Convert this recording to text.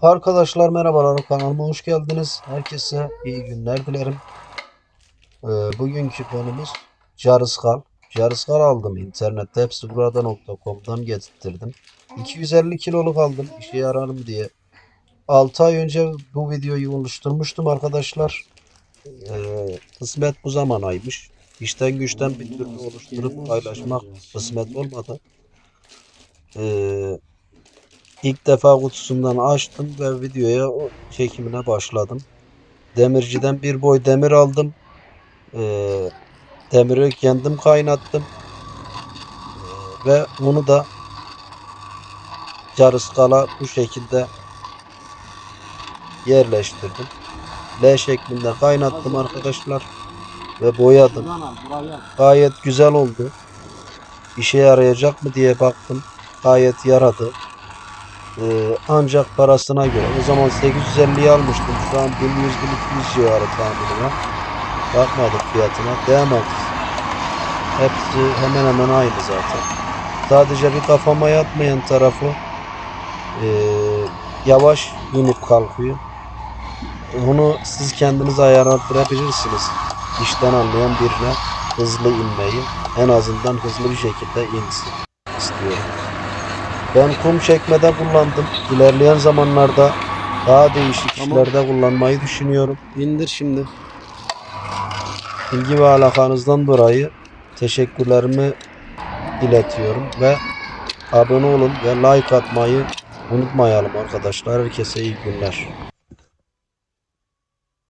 Arkadaşlar merhabalar kanalıma hoş geldiniz. Herkese iyi günler dilerim. Ee, bugünkü konumuz Carıskal. Carıskal aldım internette hepsi burada.com'dan getirttirdim. 250 kiloluk aldım işe yararım diye. 6 ay önce bu videoyu oluşturmuştum arkadaşlar. Ee, kısmet bu zaman aymış. İşten güçten bir türlü oluşturup paylaşmak kısmet olmadı. Ee, İlk defa kutusundan açtım ve videoya çekimine başladım. Demirciden bir boy demir aldım. Ee, demiri kendim kaynattım. Ee, ve bunu da carıskala bu şekilde yerleştirdim. L şeklinde kaynattım arkadaşlar ve boyadım. Gayet güzel oldu. İşe yarayacak mı diye baktım. Gayet yaradı. Ee, ancak parasına göre o zaman 850'yi almıştım. Şu an 1100-1200 civarı tahminime. Bakmadık fiyatına. Değmez. Hepsi hemen hemen aynı zaten. Sadece bir kafama yatmayan tarafı ee, yavaş inip kalkıyor. Bunu siz kendiniz ayarlayabilirsiniz. İşten anlayan birine hızlı inmeyi en azından hızlı bir şekilde insin istiyorum. Ben kum çekmede kullandım. İlerleyen zamanlarda daha değişik işlerde kullanmayı düşünüyorum. İndir şimdi. İlgi ve alakanızdan dolayı teşekkürlerimi iletiyorum ve abone olun ve like atmayı unutmayalım arkadaşlar. Herkese iyi günler.